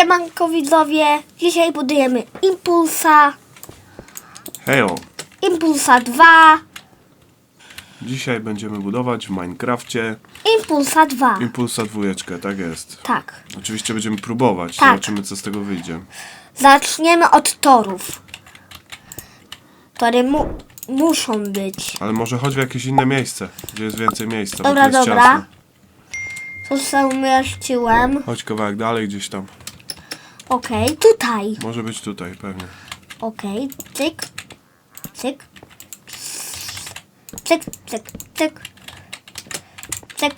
Siemanko widzowie, dzisiaj budujemy Impulsa, Hejo! Impulsa 2, Dzisiaj będziemy budować w Minecrafcie Impulsa 2. Impulsa dwójeczkę, tak jest. Tak. Oczywiście będziemy próbować, Tak. zobaczymy co z tego wyjdzie. Zaczniemy od torów. Tory mu muszą być. Ale może chodź w jakieś inne miejsce, gdzie jest więcej miejsca, bo Dobra, tu jest dobra. ciasno. Tu się umieściłem. Chodź kawałek dalej gdzieś tam. Okej, tutaj. Może być tutaj, pewnie. Okej, cyk, cyk, cyk, cyk, cyk, cyk,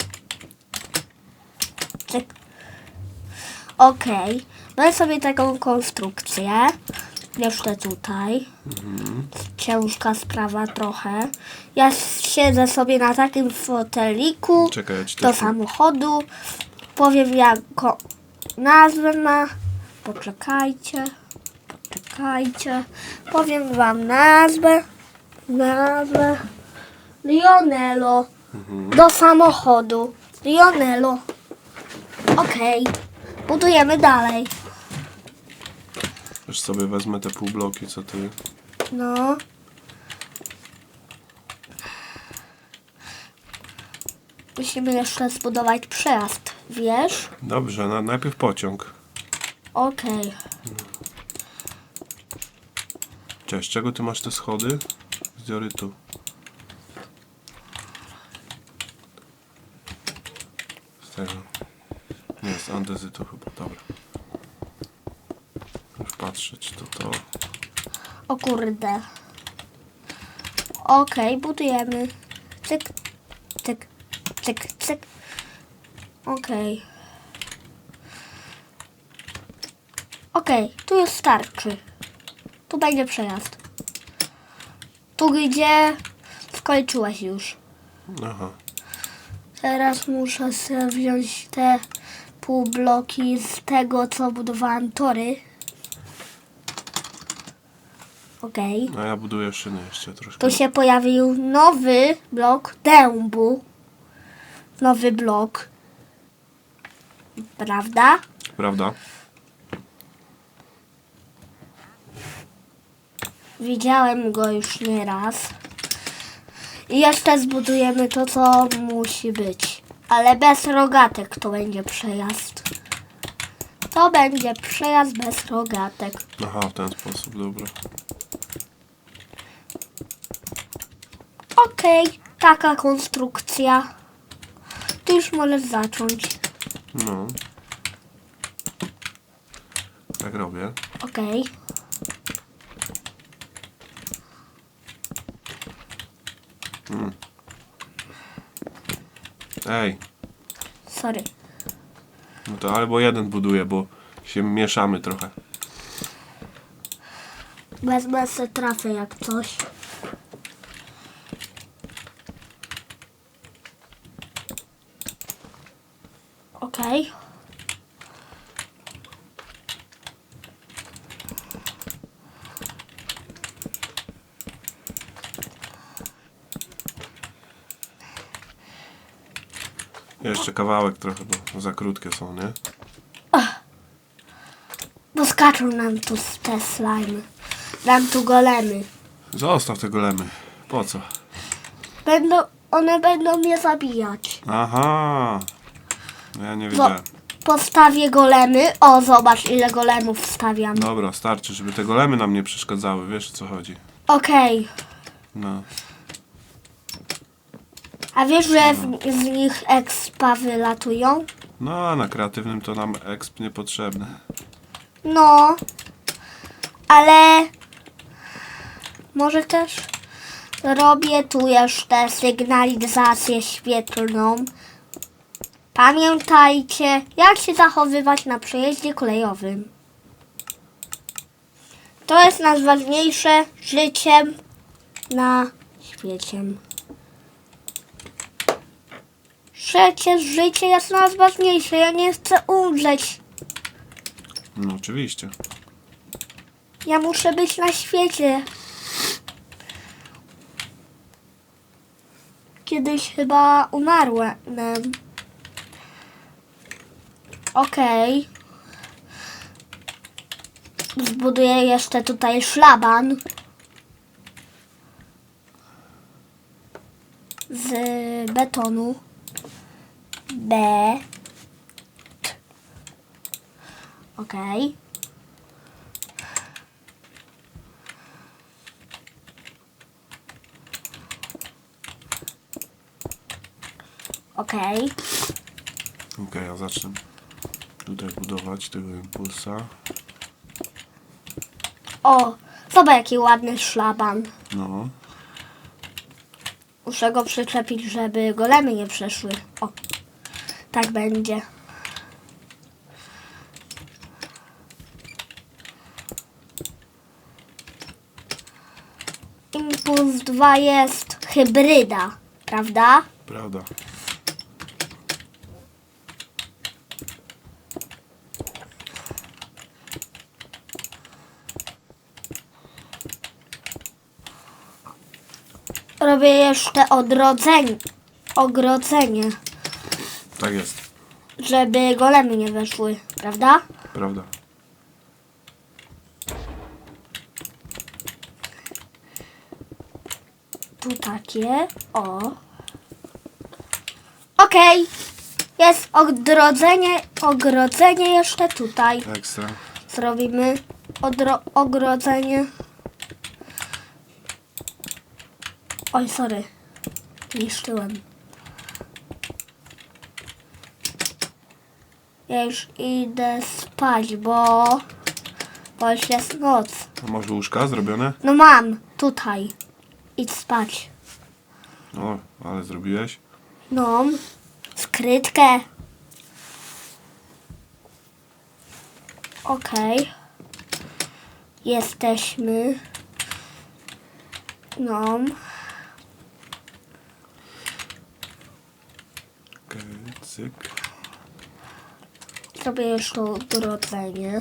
cyk. Okej, mamy sobie taką konstrukcję. Jeszcze tutaj. Ciężka sprawa trochę. Ja siedzę sobie na takim foteliku Czekaj, ja ci do też... samochodu. Powiem jaką nazwę ma. Poczekajcie. Poczekajcie. Powiem wam nazwę. Nazwę. Lionelo. Do samochodu. Lionelo. Okej. Budujemy dalej. Już sobie wezmę te półbloki, co ty... No. Musimy jeszcze zbudować przejazd, wiesz? Dobrze, na, najpierw pociąg. Okej. Cześć, czego ty masz te schody? Z diorytu. Z tego. Nie, z andezytu chyba, dobra. Już patrzę, czy to to... O kurde. Okej, budujemy. Cyk, cyk, cyk, cyk. Okej. Okej, tu już starczy. Tu będzie przejazd. Tu gdzie skończyłeś już. Aha. Teraz muszę sobie wziąć te półbloki z tego, co budowałem tory. Okej. No ja buduję szyny jeszcze troszkę. Tu się pojawił nowy blok dębu. Nowy blok. Prawda? Prawda? Widziałem go już nieraz. I jeszcze zbudujemy to, co musi być. Ale bez rogatek to będzie przejazd. To będzie przejazd bez rogatek. Aha, w ten sposób, dobra. Okej, taka konstrukcja. Ty już możesz zacząć. No. Tak robię. Okej. Ej, Sorry. no to albo jeden buduje, bo się mieszamy trochę. Wezmę se trafę jak coś. Okej. Jeszcze kawałek trochę, bo za krótkie są, nie? Bo skaczą nam tu te slimy. Nam tu golemy. Zostaw te golemy. Po co? Będą, one będą mnie zabijać. Aha. No ja nie Bo wiedziałem. postawię golemy. O, zobacz ile golemów wstawiam. Dobra, starczy, żeby te golemy nam nie przeszkadzały, wiesz o co chodzi. Okej. No. A wiesz, że w, z nich expa wylatują? No, a na kreatywnym to nam exp niepotrzebny. No, ale może też robię tu jeszcze sygnalizację świetlną. Pamiętajcie, jak się zachowywać na przejeździe kolejowym. To jest najważniejsze życiem na świecie. Przecież życie jest najważniejsze. Ja nie chcę umrzeć. No oczywiście. Ja muszę być na świecie. Kiedyś chyba umarłem. Okej. zbuduję jeszcze tutaj szlaban z betonu. B. T. Okej. Okej. Okej, ja zacznę tutaj budować tego impulsa. O, zobacz jaki ładny szlaban. No, Muszę go przyczepić, żeby golemy nie przeszły. O, tak będzie. Impuls 2 jest hybryda, prawda? prawda. Robię jeszcze odrodzenie, ogrodzenie, Tak jest, żeby golemy nie weszły, prawda? prawda. Tu takie, o. Okej, jest odrodzenie, ogrodzenie jeszcze tutaj. Ekstra. Zrobimy odro, ogrodzenie. Oj, sorry. Niszczyłem. Ja już idę spać, bo... Bo już jest noc. A masz łóżka zrobione? No mam, tutaj. Idź spać. O, ale zrobiłeś. No, skrytkę. Okej. Jesteśmy. No, Okej, cyk. Zrobię jeszcze odrodzenie.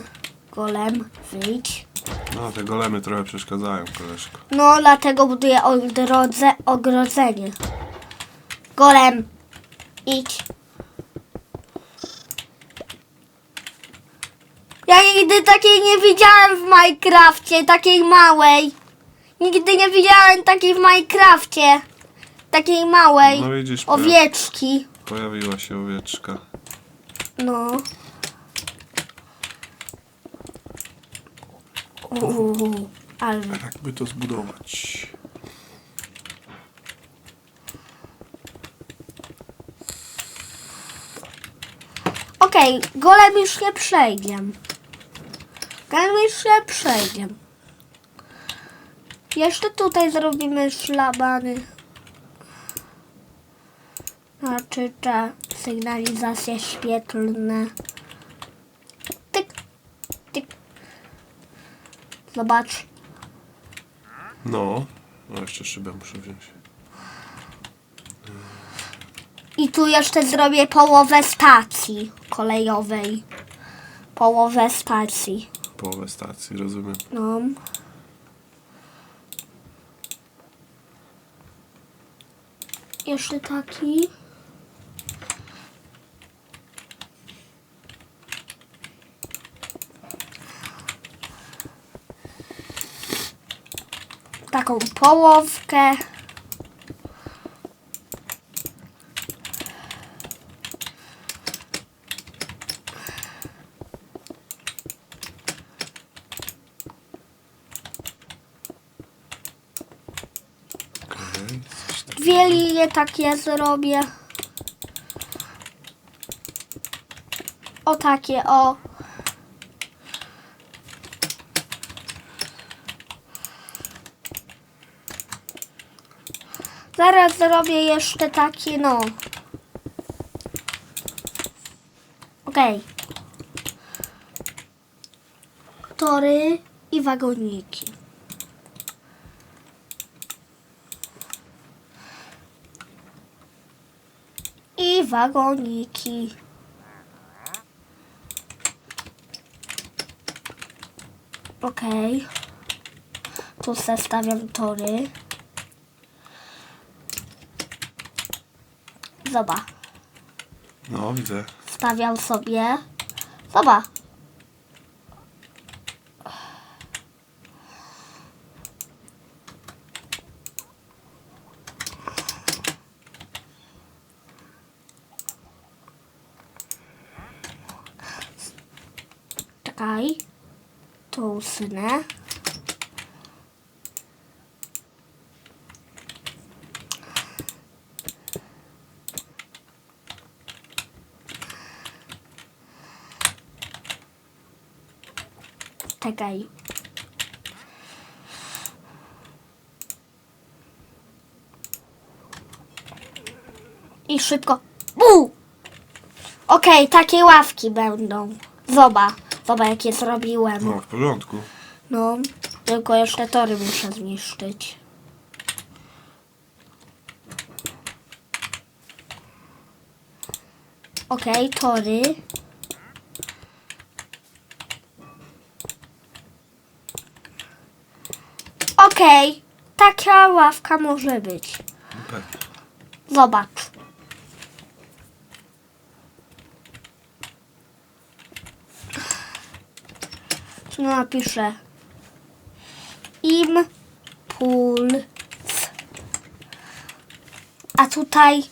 Golem, wyjdź. No, te golemy trochę przeszkadzają, koleżko. No, dlatego buduję odrodze, ogrodzenie. Golem, idź. Ja nigdy takiej nie widziałem w Minecrafcie, takiej małej. Nigdy nie widziałem takiej w Minecrafcie. Takiej małej. No widzisz, poja- Owieczki. pojawiła się owieczka. No. Uuu, ale Jakby to zbudować? Okej, golem już nie przejdzie. Golem już nie przejdzie. Jeszcze tutaj zrobimy szlabany. Znaczy, te sygnalizacje świetlne. Zobacz. No. No, jeszcze szybę muszę wziąć. I tu jeszcze zrobię połowę stacji kolejowej. Połowę stacji. Połowę stacji, rozumiem. No. Jeszcze taki. Taką połowkę. Dwie linie takie zrobię. O takie, o. Zaraz zrobię jeszcze takie, no. Okej. Tory i wagoniki. i wagoniki. Okej. Tu zestawiam tory. Zobacz. No, widzę. Stawiam sobie. Zobacz. Czekaj. Tu usunę. Czekaj. I szybko. Bu! Okej, takie ławki będą. Zoba, zoba jakie zrobiłem. No, w porządku. No, tylko jeszcze tory muszę zniszczyć. Okej, tory. Okej, taka ławka może być. Pewnie. Zobacz. Tu napiszę impuls. A tutaj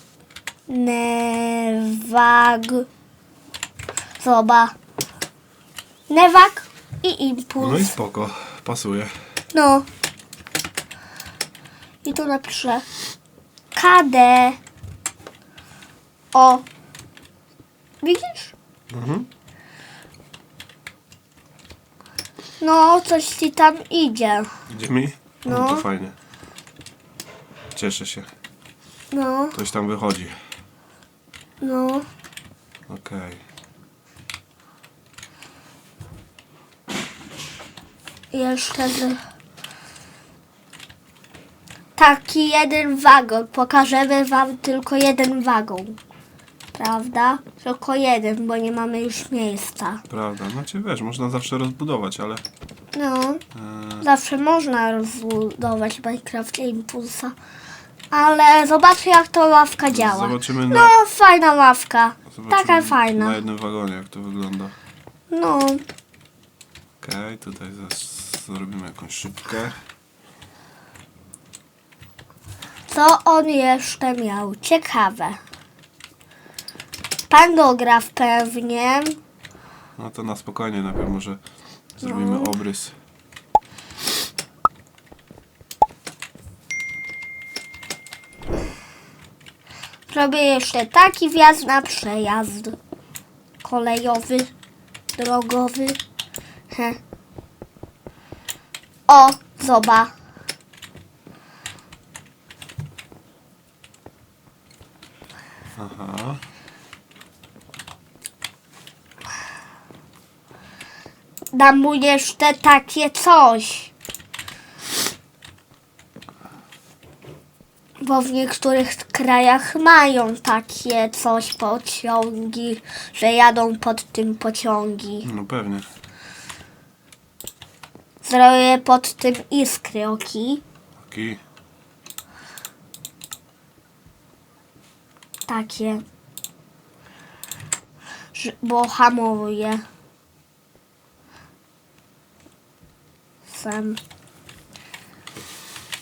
newag. Zobacz. Newag i impuls. No i spoko. Pasuje. No. I tu napiszę KD. O. Widzisz? Mhm. No, coś ci tam idzie. Idzie mi? No. No. to fajnie. Cieszę się. No, Coś tam wychodzi. no. Okej. Jeszcze z... Taki jeden wagon. Pokażemy wam tylko jeden wagon. Prawda? Tylko jeden, bo nie mamy już miejsca. Prawda. Znaczy wiesz, można zawsze rozbudować, ale... No. E, Zawsze można rozbudować w Minecrafcie Impulsa. Ale zobaczcie jak to ławka działa. zobaczymy na... No, fajna ławka. zobaczymy Taka fajna. Na jednym wagonie, jak to wygląda. No, Okej, tutaj zrobimy jakąś szybkę. Co on jeszcze miał? Ciekawe. Pandograf pewnie. No to na spokojnie najpierw może zrobimy No. obrys. Zrobię jeszcze taki wjazd na przejazd kolejowy, drogowy. He. O, zoba. Aha. Dam mu jeszcze takie coś. Bo w niektórych krajach mają takie coś, pociągi, że jadą pod tym pociągi. No pewnie. Zrobię pod tym iskry, oki. Taki. Takie. Bo hamowuje.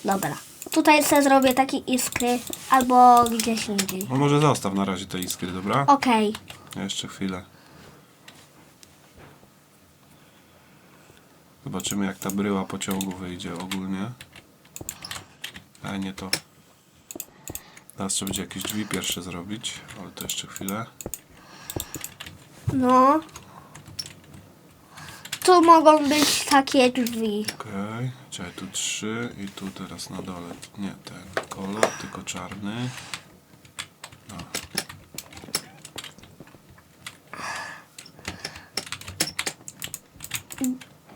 Dobra. Tutaj sobie zrobię takie iskry albo gdzieś indziej. No może zostaw na razie te iskry, dobra? Okej. Jeszcze chwilę. Zobaczymy jak ta bryła pociągu wyjdzie ogólnie. A nie to. Teraz trzeba będzie jakieś drzwi pierwsze zrobić, ale to jeszcze chwilę. No. Tu mogą być takie drzwi. Okej, czekaj, tu trzy i tu teraz na dole. Nie ten kolor, tylko czarny.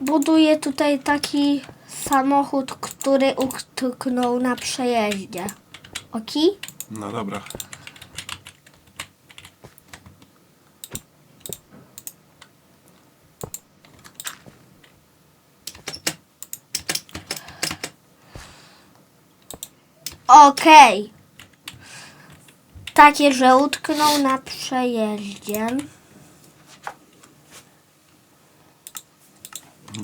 Buduję tutaj taki samochód, który utknął na przejeździe. Oki? No dobra. Okej. Takie, że utknął na przejeździe.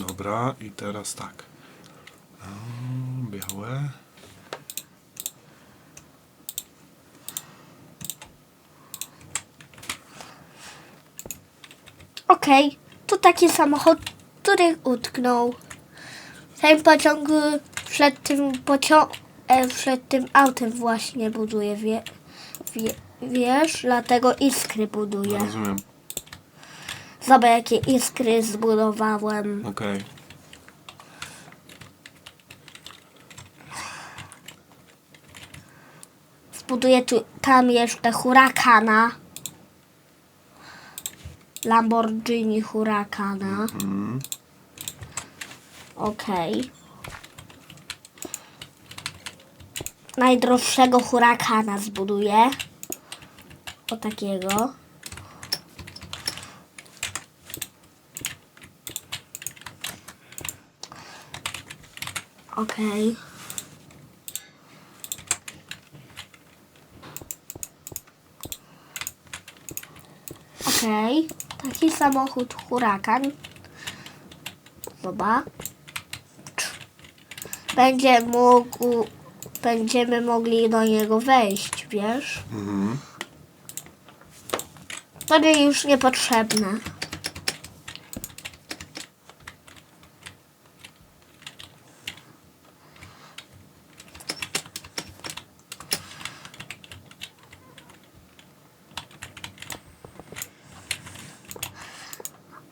Dobra, i teraz tak. O, białe. Okej. to taki samochód, który utknął. Ten pociąg przed tym pocią- e, przed tym autem właśnie buduje, wie, wie, wiesz, dlatego iskry buduje. Rozumiem. Zobacz jakie iskry zbudowałem. Okej. Zbuduję tu, tam jeszcze Huracana. Lamborghini Huracana. Mm. Okej. Najdroższego Huracana zbuduję. O takiego. Okej. Okej. Taki samochód hurakan. Zobacz. Będzie mógł, będziemy mogli do niego wejść, wiesz? Mhm. To mi już niepotrzebne.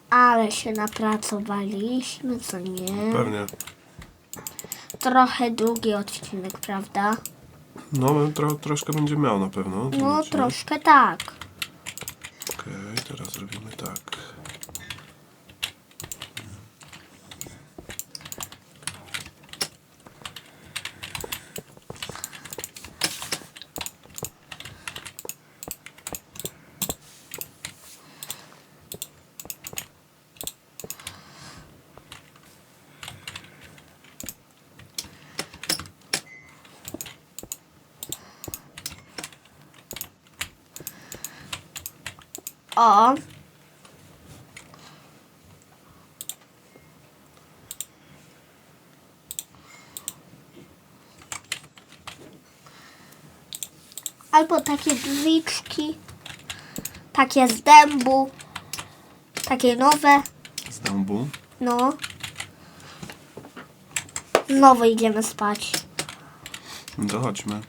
Ale się napracowaliśmy, co nie? Pewnie. Trochę długi odcinek, prawda? No, tro, troszkę będzie miał na pewno. No, odcinek. troszkę tak. Okej, teraz robimy tak. O. Albo takie drzwiczki. Takie z dębu. Takie nowe. Z dębu. No. Znowu idziemy spać. No to chodźmy.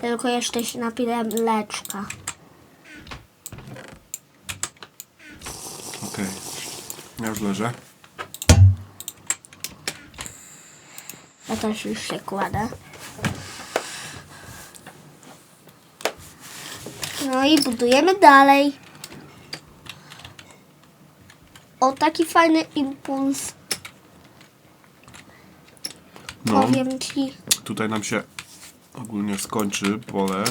Tylko jeszcze się napiję mleczka. Okej. Ja już leżę. Ja też już się kładę. No i budujemy dalej. O, taki fajny impuls. No, Powiem ci. tutaj nam się ogólnie skończy pole.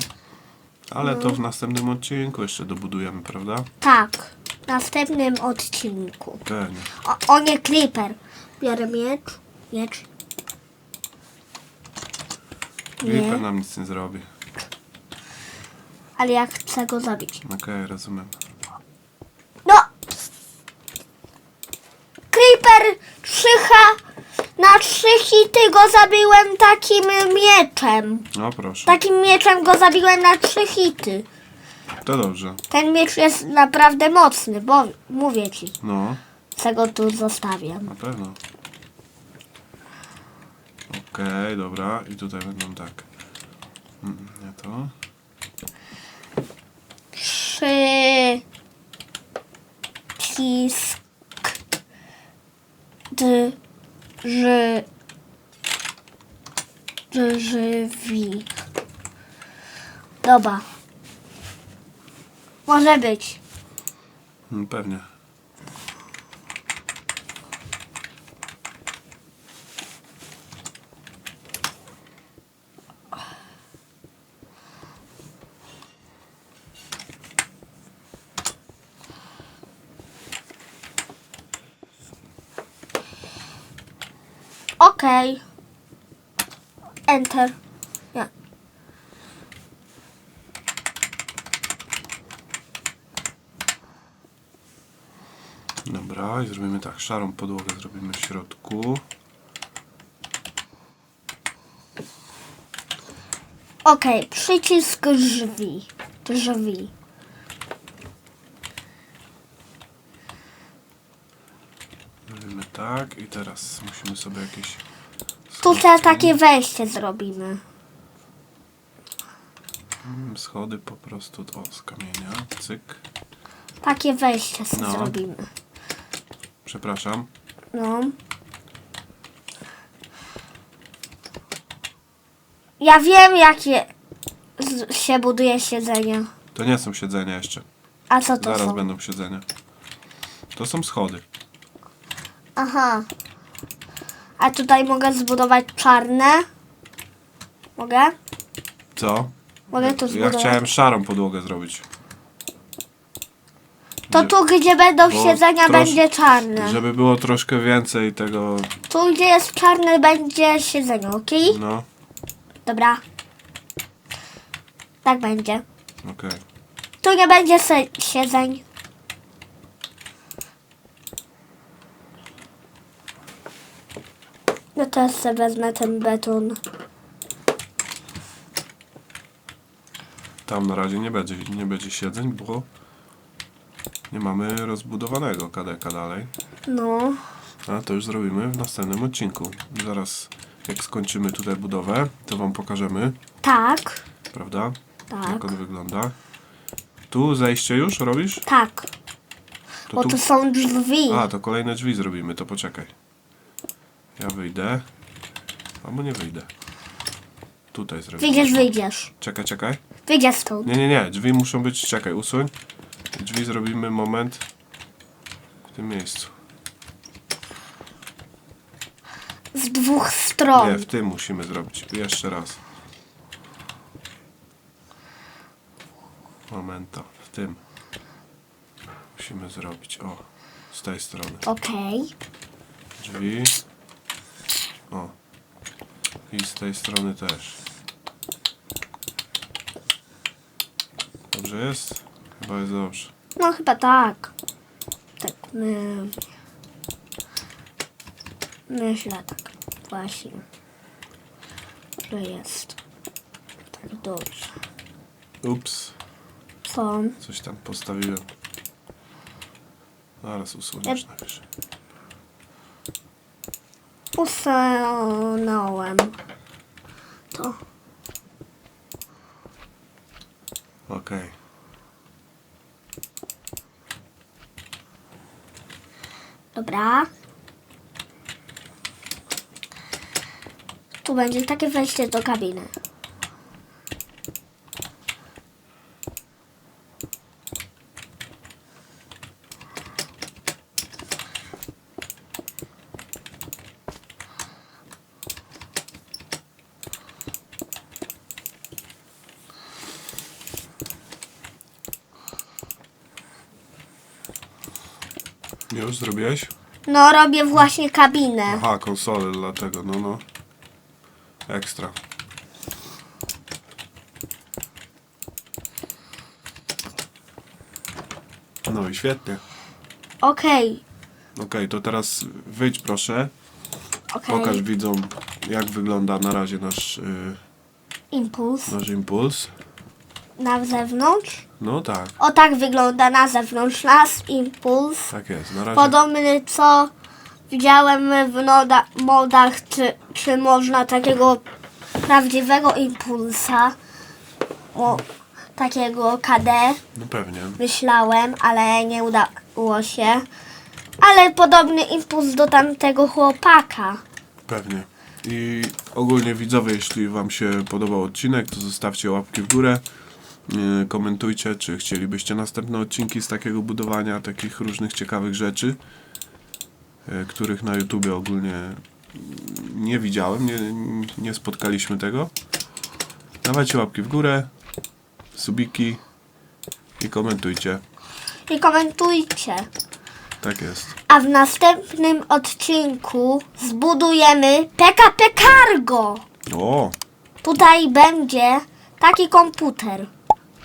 Ale to w następnym odcinku jeszcze dobudujemy, prawda? Tak. Następnym odcinku. Pewnie. O, o nie, Creeper. Biorę miecz. Miecz. Creeper Nie, nam nic nie zrobi. ale ja chcę go zabić. Okej, rozumiem. No! Creeper trzycha na trzy hity go zabiłem takim mieczem. No proszę. Takim mieczem go zabiłem na trzy hity. To dobrze. Ten miecz jest naprawdę mocny, bo mówię ci, No, co go tu zostawiam. na pewno. Okej, dobra. I tutaj będą tak. Mm, Nie to. Przycisk d, ży, drzwi. Dobra. Może być. Mm, Pewnie. Okej. Enter. Ja. I zrobimy tak. Szarą podłogę zrobimy w środku. Okej, przycisk drzwi. Drzwi. Tak, i teraz musimy sobie jakieś. Tutaj schodki- takie wejście zrobimy. Mm, Schody po prostu o, z kamienia. Cyk. Takie wejście sobie No. zrobimy. Przepraszam. No. Ja wiem, jakie z- się buduje siedzenie. To nie są siedzenia jeszcze. A co to Zaraz są? będą siedzenia. To są schody. Aha. A tutaj mogę zbudować czarne? Mogę? Co? Mogę to Ja zbudować. chciałem szarą podłogę zrobić. To tu, gdzie będą Bo siedzenia, trosz- będzie czarne. Żeby było troszkę więcej tego. Tu, gdzie jest czarne, będzie siedzenie, ok? No, Dobra. Tak będzie. okej. Tu nie będzie se- siedzeń. No teraz sobie wezmę ten beton. Tam na razie nie będzie, nie będzie siedzeń, bo nie mamy rozbudowanego kadeka dalej. No. A to już zrobimy w następnym odcinku. Zaraz jak skończymy tutaj budowę, to wam pokażemy, Tak. prawda? Tak. Jak on wygląda. Tu zejście już robisz? Tak. To Bo tu... tu są drzwi. A, to kolejne drzwi zrobimy, to poczekaj. Ja wyjdę. Albo nie wyjdę. Tutaj zrobimy. Wyjdziesz, wyjdziesz. Czekaj, czekaj. Wyjdziesz stąd. Nie, nie, nie. Drzwi muszą być. Czekaj, usuń. Drzwi zrobimy moment w tym miejscu. Z dwóch stron. Nie, w tym musimy zrobić. Jeszcze raz. Momenta, w tym. Musimy zrobić. O, z tej strony. Okej. Drzwi. O. I z tej strony też. Dobrze jest? Chyba jest dobrze. No chyba tak. Tak, my... Myślę tak. Właśnie. Że jest. Tak dobrze. Ups. Co? Coś tam postawiłem. Zaraz usuniesz najwyżej. Usunąłem. To. Okej. Dobra. Tu będzie takie wejście do kabiny. Już zrobiłeś? No, robię właśnie kabinę. Aha, konsolę dlatego, no no. Ekstra. No i świetnie. Okej, Okej, to teraz wyjdź proszę. okej. Pokaż widzom jak wygląda na razie nasz, y, Impuls nasz impuls. Na zewnątrz. No tak, O tak wygląda na zewnątrz nasz impuls. tak jest. Na razie. Podobny co widziałem w noda, modach, czy, czy można takiego prawdziwego impulsa, o, takiego KD, No pewnie. myślałem, ale nie udało się. Ale podobny impuls do tamtego chłopaka. Pewnie. I ogólnie widzowie, jeśli Wam się podobał odcinek, to zostawcie łapki w górę. Yy, Komentujcie, czy chcielibyście następne odcinki z takiego budowania, takich różnych ciekawych rzeczy, yy, których na YouTubie ogólnie nie widziałem, nie, nie spotkaliśmy tego. Dawajcie łapki w górę, subiki i komentujcie. I komentujcie. Tak jest. A w następnym odcinku zbudujemy PKP Cargo. O, Tutaj będzie taki komputer,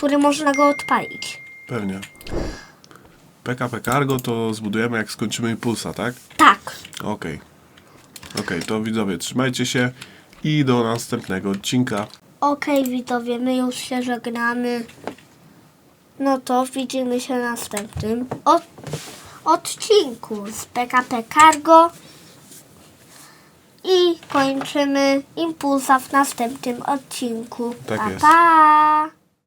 który można go odpalić. pewnie. PKP Cargo to zbudujemy jak skończymy impulsa, tak? Tak. Okej. Okej, to widzowie, trzymajcie się i do następnego odcinka. Okej, widzowie, my już się żegnamy. No to widzimy się w następnym od, odcinku z PKP Cargo i kończymy impulsa w następnym odcinku. Tak pa, jest. pa!